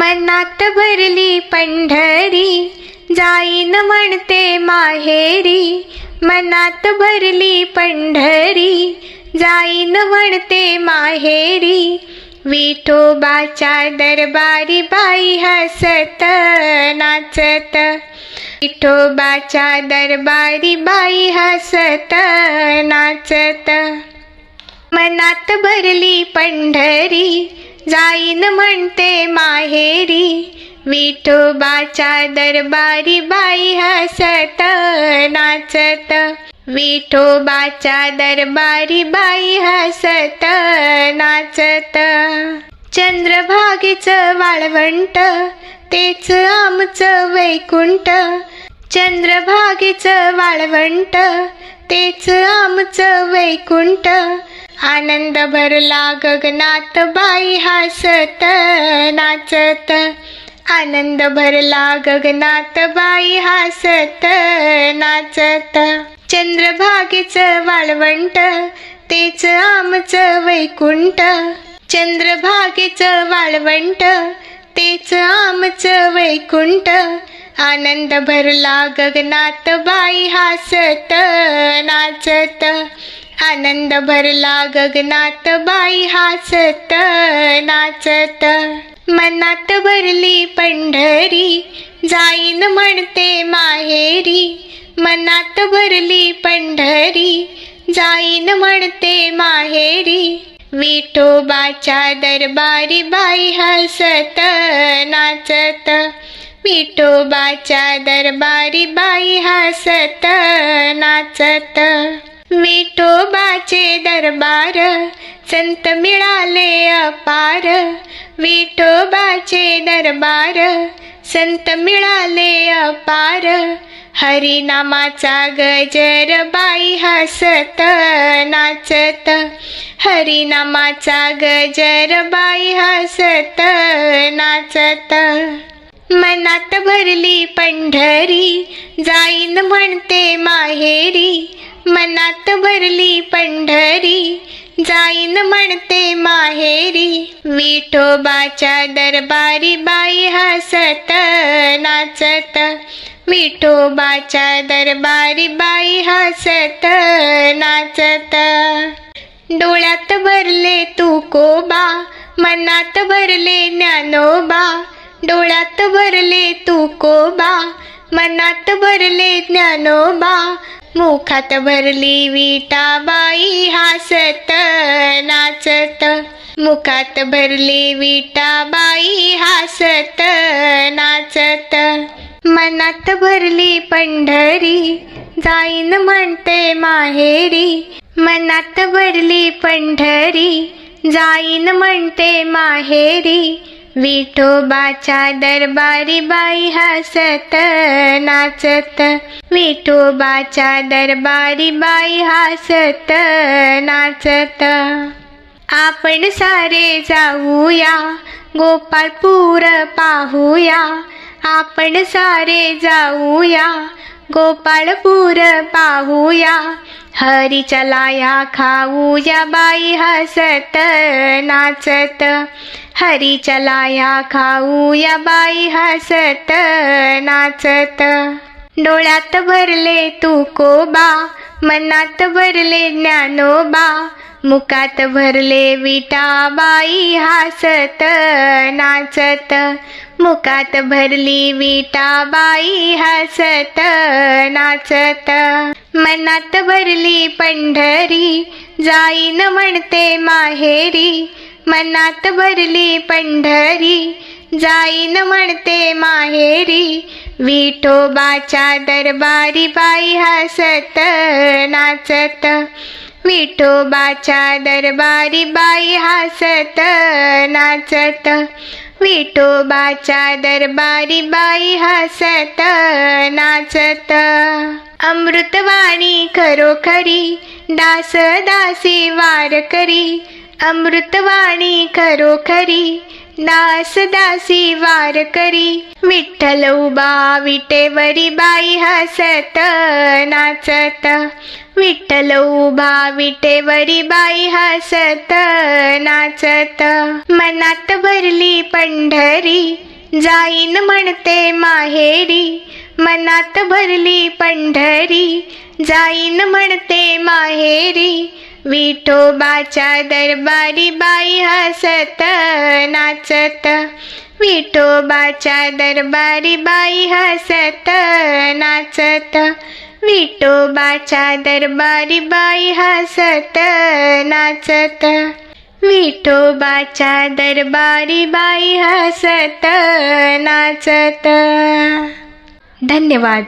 मनात भरली पंढरी जाईन म्हणते माहेरी. मनात भरली पंढरी जाईन म्हणते माहेरी. विठोबाच्या दरबारी बाई हसत नाचत. विठोबाच्या दरबारी बाई हसत नाचत. मनात भरली पंढरी जाईन म्हणते माहेरी विठोबाच्या दरबारी बाई हसत नाचत. विठोबाच्या दरबारी बाई हसत नाचत. चंद्रभागेचं वाळवंट तेच आमचं वैकुंठ. चंद्रभागेचं वाळवंट तेच आमचं वैकुंठ. आनंद भरला गगनात बाई हसत नाचत. आनंद भरला गगनात बाई हसत नाचत. चंद्रभागेचं वाळवंट तेच आमचं वैकुंठ. चंद्रभागेचं वाळवंट तेच आमचं वैकुंठ. आनंद भरला गगनात बाई हसत नाचत. आनंद भरला गगनात बाई हासत नाचत. मनात भरली पंढरी जाईन म्हणते माहेरी. मनात भरली पंढरी जाईन म्हणते माहेरी. विठोबाच्या दरबारी बाई हसत नाचत. विठोबाच्या दरबारी बाई हसत नाचत. विठोबाचे दरबार संत मिळाले अपार. विठोबाचे दरबार संत मिळाले अपार. हरिनामाचा गजर बाई हसत नाचत. हरिनामाचा गजर बाई हसत नाचत. मनात भरली पंढरी जाईन म्हणते माहेरी. मनात भरली पंढरी जाईन म्हणते माहेरी. विठोबाच्या दरबारी बाई हसत नाचत. विठोबाच्या दरबारी बाई हसत नाचत. डोळ्यात भरले तू कोबा मनात भरले ज्ञानोबा. डोळ्यात भरले तू कोबा मनात भरले ज्ञानोबा मुखात भरली विटाबाई हसत नाचत. मुखात भरली विटाबाई हसत नाचत. मनात भरली पंढरी जाईन म्हणते माहेरी. मनात भरली पंढरी जाईन म्हणते माहेरी. विठोबाच्या दरबारी बाई हसत नाचत. विठोबाच्या दरबारी बाई हसत नाचत. आपण सारे जाऊया गोपाळपूर पाहूया. आपण सारे जाऊया गोपाळपूर पाहूया. हरी चलाया खाऊया बाई हसत नाचत. हरी चलाया खाऊया बाई हसत नाचत. डोळ्यात भरले तू कोबा मनात भरले ज्ञानोबा. मुखात भरले विटाबाई हसत नाचत. मुकात भरली विटाबाई हसत नाचत. मनात भरली पंढरी जाईन म्हणते माहेरी. मनात भरली पंढरी जाईन म्हणते माहेरी. विठोबाच्या दरबारी बाई हसत नाचत. विठोबाच्या दरबारी बाई हसत नाचत. विठोबाच्या दरबारी बाई हसत नाचत. अमृतवाणी खरोखरी दास दासी वार करी अमृतवाणी खरोखरी दास दासी वार करी. विठ्ठल उबा विटेवरी बाई हसत नाचत. विठ्ठल उभा विटेवरी बाई हसत नाचत. मनात भरली पंढरी जाईन म्हणते माहेरी. मनात भरली पंढरी जाईन म्हणते माहेरी. विठोबाच्या दरबारी बाई हसत नाचत. विठोबाच्या दरबारी बाई हसत नाचत. विठोबाच्या दरबारी बाई हसत नाचत. विठोबाच्या दरबारी बाई हसत नाचत. धन्यवाद.